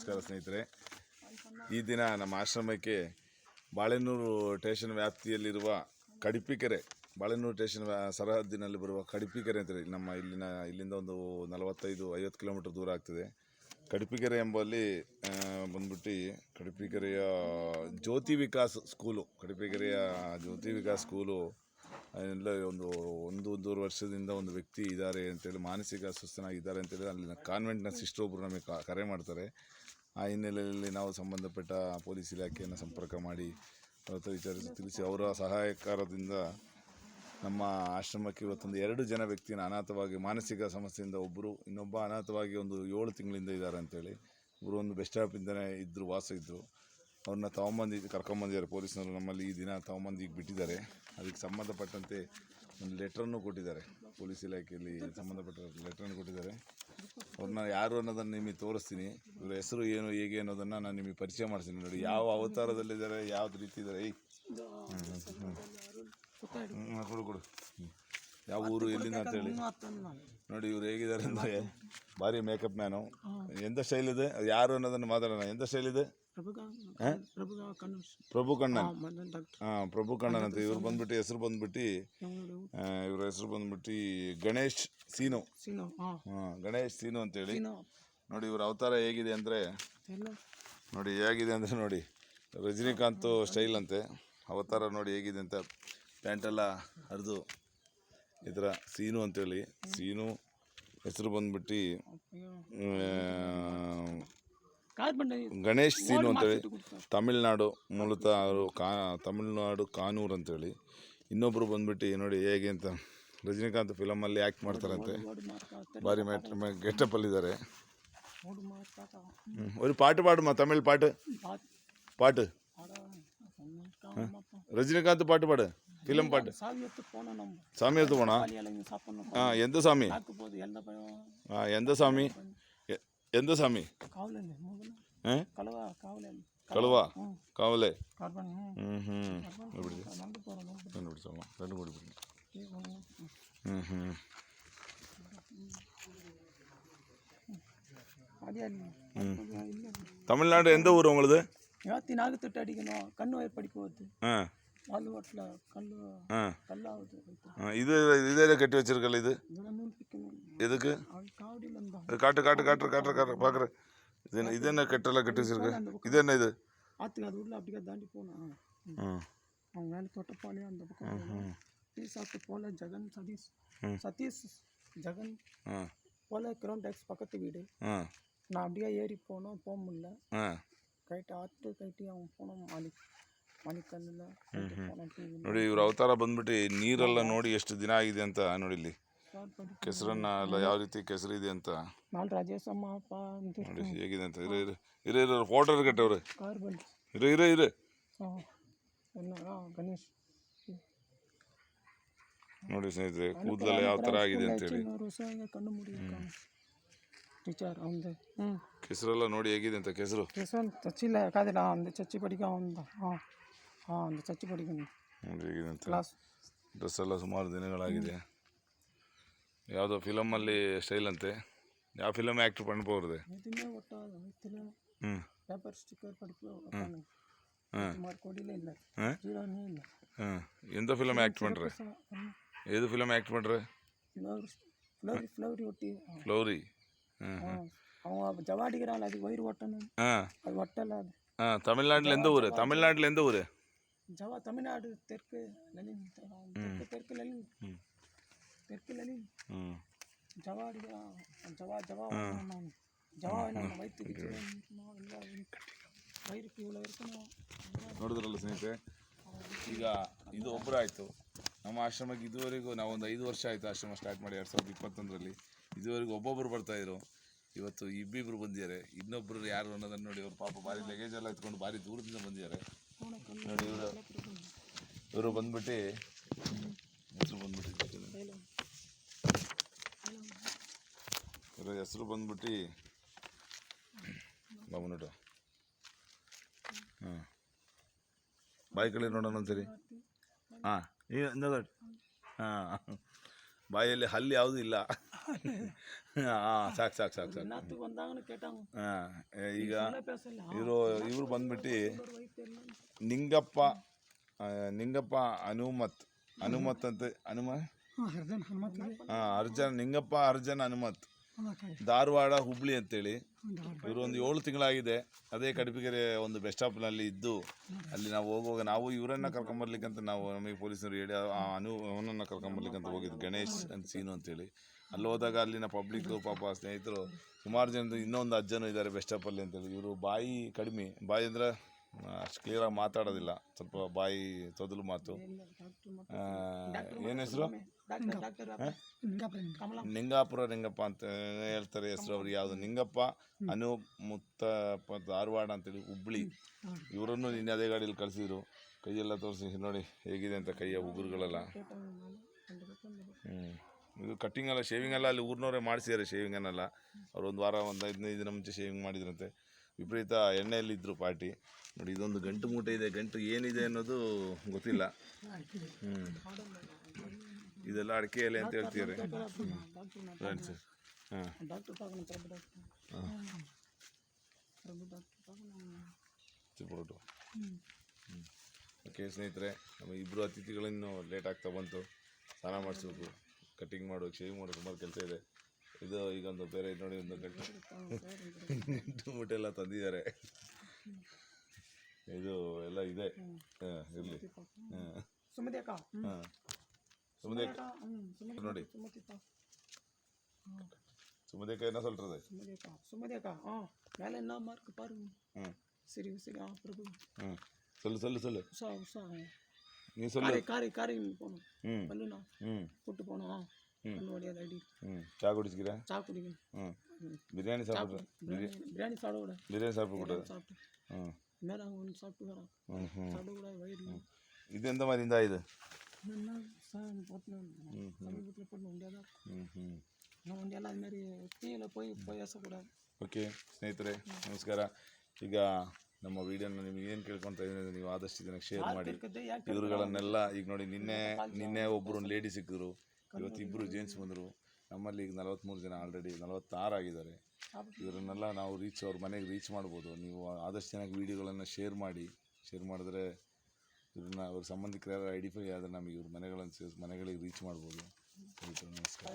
ನಮಸ್ಕಾರ ಸ್ನೇಹಿತರೆ. ಈ ದಿನ ನಮ್ಮ ಆಶ್ರಮಕ್ಕೆ ಬಾಳೆನೂರು ಸ್ಟೇಷನ್ ವ್ಯಾಪ್ತಿಯಲ್ಲಿರುವ ಕಡಿಪಿಕೆರೆ, ಬಾಳೆನೂರು ಸ್ಟೇಷನ್ ಸರಹದ್ದಿನಲ್ಲಿ ಬರುವ ಕಡಿಪಿಕೆರೆ ಅಂತೇಳಿ ನಮ್ಮ ಇಲ್ಲಿನ, ಇಲ್ಲಿಂದ ಒಂದು ನಲವತ್ತೈದು, ಐವತ್ತು ಕಿಲೋಮೀಟರ್ ದೂರ ಆಗ್ತದೆ. ಕಡಿಪಿಕೆರೆ ಎಂಬಲ್ಲಿ ಬಂದ್ಬಿಟ್ಟು ಕಡಿಪಿಕೆರೆಯ ಜ್ಯೋತಿ ವಿಕಾಸ್ ಸ್ಕೂಲು, ಕಡಿಪಿಕೆರೆಯ ಜ್ಯೋತಿ ವಿಕಾಸ್ ಸ್ಕೂಲು ಎಲ್ಲ ಒಂದು ಒಂದು ಒಂದೂವರೆ ವರ್ಷದಿಂದ ಒಂದು ವ್ಯಕ್ತಿ ಇದ್ದಾರೆ ಅಂತೇಳಿ, ಮಾನಸಿಕ ಅಸ್ವಸ್ಥನಾಗಿದ್ದಾರೆ ಅಂತೇಳಿ ಅಲ್ಲಿನ ಕಾನ್ವೆಂಟ್ನ ಸಿಸ್ಟರ್ ಒಬ್ಬರು ನಮಗೆ ಕರೆ ಮಾಡ್ತಾರೆ. ಆ ಹಿನ್ನೆಲೆಯಲ್ಲಿ ನಾವು ಸಂಬಂಧಪಟ್ಟ ಪೊಲೀಸ್ ಇಲಾಖೆಯನ್ನು ಸಂಪರ್ಕ ಮಾಡಿ ಅವ್ರ ಹತ್ರ ವಿಚಾರಿಸಿ ತಿಳಿಸಿ ಅವರ ಸಹಾಯಕಾರದಿಂದ ನಮ್ಮ ಆಶ್ರಮಕ್ಕೆ ಇವತ್ತೊಂದು ಎರಡು ಜನ ವ್ಯಕ್ತಿನ ಅನಾಥವಾಗಿ, ಮಾನಸಿಕ ಸಮಸ್ಯೆಯಿಂದ ಒಬ್ಬರು ಇನ್ನೊಬ್ಬ ಅನಾಥವಾಗಿ ಒಂದು ಏಳು ತಿಂಗಳಿಂದ ಇದ್ದಾರೆ ಅಂತೇಳಿ. ಇವರು ಒಂದು ಬೆಸ್ಟ್ ಇದ್ದರು ವಾಸ ಇದ್ದರು ಅವ್ರನ್ನ ತಗೊಂಬಂದು, ಕರ್ಕೊಂಬಂದಿದ್ದಾರೆ ಪೊಲೀಸ್ನವರು. ನಮ್ಮಲ್ಲಿ ಈ ದಿನ ತಗೊಂಬಂದು ಈಗ ಬಿಟ್ಟಿದ್ದಾರೆ. ಅದಕ್ಕೆ ಸಂಬಂಧಪಟ್ಟಂತೆ ಒಂದು ಲೆಟ್ರನ್ನು ಕೊಟ್ಟಿದ್ದಾರೆ. ಪೊಲೀಸ್ ಇಲಾಖೆಯಲ್ಲಿ ಸಂಬಂಧಪಟ್ಟ ಲೆಟ್ರನ್ನು ಕೊಟ್ಟಿದ್ದಾರೆ. ಅವ್ರನ್ನ ಯಾರು ಅನ್ನೋದನ್ನು ನಿಮಗೆ ತೋರಿಸ್ತೀನಿ. ಇವರ ಹೆಸರು ಏನು, ಹೇಗೆ ಅನ್ನೋದನ್ನು ನಾನು ನಿಮಗೆ ಪರಿಚಯ ಮಾಡ್ತೀನಿ. ನೋಡಿ, ಯಾವ ಅವತಾರದಲ್ಲಿದ್ದಾರೆ, ಯಾವ್ದು ರೀತಿ ಇದ್ದಾರೆ. ಹ್ಞೂ ಹ್ಞೂ ಕೊಡು ಕೊಡು. ಹ್ಮ್. ಯಾವ ಊರು ಎಲ್ಲಿಂದ ಅಂತೇಳಿ ನೋಡಿ ಇವ್ರು ಹೇಗಿದ್ದಾರೆ ಅಂದರೆ ಭಾರಿ ಮೇಕಪ್ ಮ್ಯಾನು ಎಂಥ ಸ್ಟೈಲ್ ಇದೆ? ಯಾರು ಅನ್ನೋದನ್ನು ಮಾತಾಡೋಣ. ಎಂಥ ಸ್ಟೈಲ್ ಇದೆ? ಪ್ರಭು ಕಣ್ಣನ್. ಹಾಂ ಪ್ರಭು ಕಣ್ಣನ್ ಅಂತ. ಇವ್ರು ಬಂದ್ಬಿಟ್ಟು ಹೆಸರು ಬಂದ್ಬಿಟ್ಟು ಇವ್ರ ಹೆಸರು ಬಂದ್ಬಿಟ್ಟು ಗಣೇಶ್ ಸೀನು. ಹಾಂ. ಗಣೇಶ್ ಸೀನು ಅಂತೇಳಿ ನೋಡಿ ಇವ್ರ ಅವತಾರ ಹೇಗಿದೆ ಅಂದರೆ ನೋಡಿ ಹೇಗಿದೆ ಅಂದರೆ ನೋಡಿ ರಜನಿಕಾಂತ್ ಸ್ಟೈಲ್ ಅಂತೆ. ಅವತಾರ ನೋಡಿ ಹೇಗಿದೆ ಅಂತ ಪ್ಯಾಂಟೆಲ್ಲ ಹರಿದು ಈ ಥರ ಸೀನು ಅಂತೇಳಿ ಸೀನು ಹೆಸರು ಬಂದ್ಬಿಟ್ಟು ಗಣೇಶ್ ಸೀನು ಅಂತೇಳಿ ತಮಿಳ್ನಾಡು ಮೂಲತಃ ಅವರು ಕಾ ತಮಿಳ್ನಾಡು ಕಾನೂರು ಅಂತೇಳಿ ಇನ್ನೊಬ್ಬರು ಬಂದ್ಬಿಟ್ಟು ನೋಡಿ ಹೇಗೆ ಅಂತ ರಜನಿಕಾಂತ್ ಫಿಲಮಲ್ಲಿ ಆ್ಯಕ್ಟ್ ಮಾಡ್ತಾರಂತೆ. ಭಾರಿ ಮ್ಯಾಟ್ ಗೆಟಪ್ಪಲ್ಲಿದ್ದಾರೆ. ಒಂದು ಪಾಟು ಮಾ ತಮಿಳ್ ಪಾಟು. ಪಾಟು. ರಜನಿಕಾಂತ್ ಪಾಟು ಪಾಡು. ஃபிலிம் பாட்டு சாமியத்து போனோம் நம்ம. சாமியத்து போனா? ஆ எந்த சாமி? ஆ எந்த சாமி? எந்த சாமி? கழுவா காவலே? ம். எப்படி கண்டுபிடி சொல்லலாம். ரெண்டு கோடி பிடிக்கும் தமிழ்நாடு எந்த ஊர் உங்களுது? இருபத்தி நாலு அடிக்கணும். கண் வயப்படிக்கு வருது. ஆ. இது இதில் கட்டி வச்சிருக்கல இது? எதுக்கு? காட்டு காட்டு காட்டு காட்டுற காட்டுற பார்க்குறேன் இது என்ன இது என்ன கட்டெல்லாம் கட்டி வச்சிருக்க? இது என்ன இது? ஆற்றுக்கு அது உள்ள அப்படியே தாண்டி போனோம் அவங்க வேலை தொட்டப்பாலே அந்த பக்கம் டீ சாப்பிட்டு போல ஜெகன் சதீஷ். சதீஷ் ஜெகன். போல கிரௌண்ட் டேக்ஸ் பக்கத்து வீடு. நான் அப்படியே ஏறி போனோம் போக முடியல. கைட்டு ஆற்று கைட்டி அவன் போனோம் மாலிக். ನೋಡಿ ಇವ್ರ ಅವತಾರ ಬಂದ್ಬಿಟ್ಟು ನೀರೆಲ್ಲ ನೋಡಿ ಎಷ್ಟು ದಿನ ಆಗಿದೆ ಅಂತ ನೋಡಿ ಇಲ್ಲಿ. ಕೆಸರನ್ನ ಎಲ್ಲ ಯಾವ ರೀತಿ ಕೆಸರು ಇದೆ ಅಂತ ನೋಡಿ ಹೇಗಿದೆ ಅಂತ. ಇರೋ ಇರೋ ಇರೋ ಇರೋ ಫೋಟೋ ಕಟ್ಟವ್ರೆ ಇರೋ ಇರೋ ಇರೋ. ಗಣೇಶ್. ನೋಡಿ ಸ್ನೇಹಿತರೆ ಕೂದಲೆಲ್ಲ ಯಾವ ಥರ ಆಗಿದೆ ಅಂತೇಳಿ ಟೀಚರ್ ಹ್ಞೂ ಕೆಸರೆಲ್ಲ ನೋಡಿ ಹೇಗಿದೆ ಅಂತ ಕೆಸರು. ಕೆಸರು ಚಚ್ಚಿಲ್ಲ ಯಾಕಂದ್ರೆ ಚಚ್ಚಿ ಪಡಿಗೆ ಅವನದು ಹಾಂ. ಹಾಂ ಒಂದು ಚಚ್ಚಿ ಪಡಿಕೊಂಡು ನೋಡ್ರಿ ಈಗ ಕ್ಲಾಸ್ ಡ್ರೆಸ್ ಎಲ್ಲ ಸುಮಾರು ದಿನಗಳಾಗಿದೆ ಯಾವುದೋ ಫಿಲಮಲ್ಲಿ ಸ್ಟೈಲ್ ಅಂತೆ ಯಾವ ಫಿಲಮ್ ಆ್ಯಕ್ಟ್ರ್ ಪಂಡ್ போகுது எதுவுமே ஒட்டாது. வயிற்றுல ம். பேப்பர் ஸ்டிக்கர் படிப்பு சுமார் கொடியில் இல்லை. ஜீரோனே இல்லை. ம் எந்த ஃபிலிம் ஆக்ட் பண்ணுற எது ஃபிலிம் ஆக்ட் பண்ணுற ஃப்ளோரி ஃப்ளோரி ஒட்டி. ஃப்ளோரி அவங்க ஜவாடிக்கிறாள் அது வயிறு ஒட்டணும். அது ஒட்டலை அது. ஆ தமிழ்நாட்டில் எந்த ஊர்? தமிழ்நாட்டில் எந்த ஊர்? ஜவா தமிழ்நாடு தெற்கு லலின் தெற்கு தெற்கு லலின் ம். தெற்கு லலின் ಹ್ಞೂ ஜவா அடிக்கிறான் ஜவா ஜவா நான் ஜவா நான் வயிற்றுக்கு வயிறுக்கு இவ்வளோ இருக்கணும் ನೋಡಿದ್ರಲ್ಲ ಸ್ನೇಹಿತರೆ ಈಗ ಇದು ಒಬ್ಬರು ಆಯಿತು ನಮ್ಮ ಆಶ್ರಮಕ್ಕೆ ಇದುವರೆಗೂ ನಾವು ಒಂದು ಐದು ವರ್ಷ ಆಯಿತು ಆಶ್ರಮ ಸ್ಟಾರ್ಟ್ ಮಾಡಿ ಎರಡು ಸಾವಿರದ ಇಪ್ಪತ್ತೊಂದರಲ್ಲಿ ಇದುವರೆಗೂ ಒಬ್ಬೊಬ್ಬರು ಬರ್ತಾಯಿದ್ರು ಇವತ್ತು ಇಬ್ಬಿಬ್ರು ಬಂದಿದ್ದಾರೆ ಇನ್ನೊಬ್ಬರು ಯಾರು ಅನ್ನೋದನ್ನು ನೋಡಿ ಅವ್ರು ಪಾಪ ಭಾರಿ ಲಗೇಜ್ ಎಲ್ಲ ಎತ್ಕೊಂಡು ಭಾರಿ ದೂರದಿಂದ ಬಂದಿದ್ದಾರೆ ನೋಡಿ ಇವರು ಇವರು ಬಂದ್ಬಿಟ್ಟು ಹೆಸರು ಬಂದ್ಬಿಟ್ಟು ಇವ್ರ ಹೆಸರು ಬಂದ್ಬಿಟ್ಟು ಬಾಬು ಹಾಂ ಬಾಯಿ ಕಳೆ ನೋಡೋಣ ಒಂದ್ಸರಿ. ಹಾಂ ಈಗ ಹಾಂ. ಬಾಯಲ್ಲಿ ಹಲ್ಲಿ ಯಾವುದೂ ಇಲ್ಲ. ಹಾಂ ಸಾಕು ಸಾಕು ಸಾಕು ಸಾಕು. ಹಾಂ ಈಗ ಇವರು ಇವರು ಬಂದ್ಬಿಟ್ಟು ನಿಂಗಪ್ಪ ನಿಂಗಪ್ಪ ಅನುಮತ್ ಹನುಮತ್ ಅಂತ ಹನುಮ? ಹಾಂ ಅರ್ಜನ್ ನಿಂಗಪ್ಪ ಅರ್ಜನ್ ಅನುಮತ್ ಧಾರವಾಡ ಹುಬ್ಳಿ ಅಂತೇಳಿ. ಇವರು ಒಂದು ಏಳು ತಿಂಗಳಾಗಿದೆ. ಅದೇ ಕಡಪಿಗೆರೆ ಒಂದು ಬೆಸ್ಟ್ ಸ್ಟಾಪ್ನಲ್ಲಿ ಇದ್ದು ಅಲ್ಲಿ ನಾವು ಹೋಗುವಾಗ ನಾವು ಇವರನ್ನ ಕರ್ಕೊಂಬರ್ಲಿಕ್ಕಂತ ನಾವು ನಮಗೆ ಪೊಲೀಸರು ಹೇಳಿ ಆ ಅನು ಅವನನ್ನು ಕರ್ಕೊಂಬರ್ಲಿಕ್ಕಂತ ಹೋಗಿದ್ದು ಗಣೇಶ್ ಅಂತ ಸೀನು ಅಂತೇಳಿ. ಅಲ್ಲಿ ಹೋದಾಗ ಅಲ್ಲಿನ ಪಬ್ಲಿಕ್ ಪಾಪ ಸ್ನೇಹಿತರು ಸುಮಾರು ಜನರು ಇನ್ನೊಂದು ಅಜ್ಜನೂ ಇದ್ದಾರೆ ಬೆಸ್ಟ್ ಸ್ಟಾಪಲ್ಲಿ ಅಂತೇಳಿ. ಇವರು ಬಾಯಿ ಕಡಿಮೆ. ಬಾಯಿ ಅಂದರೆ ಅಷ್ಟು ಕ್ಲಿಯರಾಗಿ ಮಾತಾಡೋದಿಲ್ಲ. ಸ್ವಲ್ಪ ಬಾಯಿ ತೊದಲು ಮಾತು. ಏನು ಹೆಸರು? ನಿಂಗಾಪುರ ನಿಂಗಪ್ಪ ಅಂತ ಹೇಳ್ತಾರೆ. ಹೆಸರು ಅವ್ರಿಗೆ ಯಾವುದು? ನಿಂಗಪ್ಪ ಅನು ಮುತ್ತಪ್ಪ ಧಾರವಾಡ ಅಂತೇಳಿ ಹುಬ್ಳಿ. ಇವರನ್ನು ನಿನ್ನೆ ಅದೇ ಗಾಡಿಯಲ್ಲಿ ಕಳಿಸಿದ್ರು. ಕೈಯೆಲ್ಲ ತೋರಿಸಿ ನೋಡಿ ಹೇಗಿದೆ ಅಂತ ಕೈಯ ಉಗುರುಗಳೆಲ್ಲ. ಹ್ಞೂ ಇದು ಕಟ್ಟಿಂಗ್ ಎಲ್ಲ ಶೇವಿಂಗ್ ಎಲ್ಲ ಅಲ್ಲಿ ಊರಿನವರೇ ಮಾಡಿಸಿದ್ದಾರೆ ಶೇವಿಂಗನ್ನೆಲ್ಲ ಅವ್ರು ಒಂದು ವಾರ ಒಂದು ಹದಿನೈದು ದಿನ ಮುಂಚೆ ಶೇವಿಂಗ್ ಮಾಡಿದ್ರಂತೆ. ವಿಪರೀತ ಎಣ್ಣೆಯಲ್ಲಿದ್ದರು ಪಾರ್ಟಿ. ನೋಡಿ, ಇದೊಂದು ಗಂಟು ಮೂಟೆ ಇದೆ. ಗಂಟು ಏನಿದೆ ಅನ್ನೋದು ಗೊತ್ತಿಲ್ಲ. ಹ್ಞೂ ಇದೆಲ್ಲ ಅಡಿಕೆ ಎಲೆ ಅಂತ ಹೇಳ್ತೀರಿ. ಹಾಂ. ಓಕೆ, ಸ್ನೇಹಿತರೆ, ನಮ್ಮ ಇಬ್ಬರು ಅತಿಥಿಗಳನ್ನು ಲೇಟ್ ಆಗ್ತಾ ಬಂತು. ಸ್ನಾನ ಮಾಡಿಸ್ಬೇಕು. ಕಟ್ಟಿಂಗ್ ಮಾಡೋಕ್ಕೆ ಶೇವಿಂಗ್ ಮಾಡೋದು ಸುಮಾರು ಕೆಲಸ ಇದೆ. ಇದು ಈಗ ಒಂದು ಬೇರೆ ಇದ್ ನೋಡಿ ಒಂದು ಗಂಟು ಗಂಟು ಮೂಟೆ ಎಲ್ಲ ತಂದಿದ್ದಾರೆ ಇದು ಎಲ್ಲ ಇದೆ ಹಾಂ ಇರಲಿ ಹಾಂ ಸುಮತಿ ಅಕ್ಕ ಹ್ಮ್. ಹಾಂ ಸುಮ್ಮನೆ அக்கா, ம், சுமதி ನೋಡಿ சுமதி அக்கா ಸುಮ್ಮನೆ என்ன சொல்கிறது சுமதி அக்கா சுமதி அக்கா ஆ மேலே என்ன மார்க் பாருங்க ம் சரி சரி ஆ பிரபு ம் சொல்லு சொல்லு சொல்லு உஷா உஷா நீ சொல்லு காரை காரை காரை போகணும் ம் பல்லுண்ணா ம் கூட்டு போனோம் ಹ್ಞೂ ಚಾ ಹ್ಞೂ ಬಿರಿಯಾನಿ ಬಿರಿಯಾನಿ ಬಿರಿಯಾನಿ ಓಕೆ ಸ್ನೇಹಿತರೆ ನಮಸ್ಕಾರ. ಈಗ ನಮ್ಮ ವಿಡಿಯೋನ ನಿಮ್ಗೆ ಏನು ಕೇಳ್ಕೊತಾ ಇದ್ದೀನಿ ನೀವು ಆದಷ್ಟು ಜನಕ್ಕೆ ಶೇರ್ ಮಾಡಿ. ಇವರುಗಳನ್ನೆಲ್ಲ ಈಗ ನೋಡಿ ನಿನ್ನೆ ನಿನ್ನೆ ಒಬ್ಬರು ಲೇಡಿ ಸಿಕ್ಕಿದ್ರು. ಇವತ್ತು ಇಬ್ಬರು ಜೇಂಟ್ಸ್ ಬಂದರು. ನಮ್ಮಲ್ಲಿ ಈಗ ನಲವತ್ತ್ಮೂರು ಜನ ಆಲ್ರೆಡಿ ನಲವತ್ತಾರು ಆಗಿದ್ದಾರೆ. ಇವರನ್ನೆಲ್ಲ ನಾವು ರೀಚ್ ಅವ್ರ ಮನೆಗೆ ರೀಚ್ ಮಾಡ್ಬೋದು. ನೀವು ಆದಷ್ಟು ಜನಕ್ಕೆ ವೀಡಿಯೋಗಳನ್ನು ಶೇರ್ ಮಾಡಿ. ಶೇರ್ ಮಾಡಿದ್ರೆ ಇವ್ರನ್ನ ಅವ್ರ ಸಂಬಂಧಿಕರ ಯಾರು ಐಡೆಂಟಿಫೈ ಆದರೆ ನಮಗೆ ಇವ್ರ ಮನೆಗಳನ್ನು ಮನೆಗಳಿಗೆ ರೀಚ್ ಮಾಡ್ಬೋದು. ನಮಸ್ಕಾರ.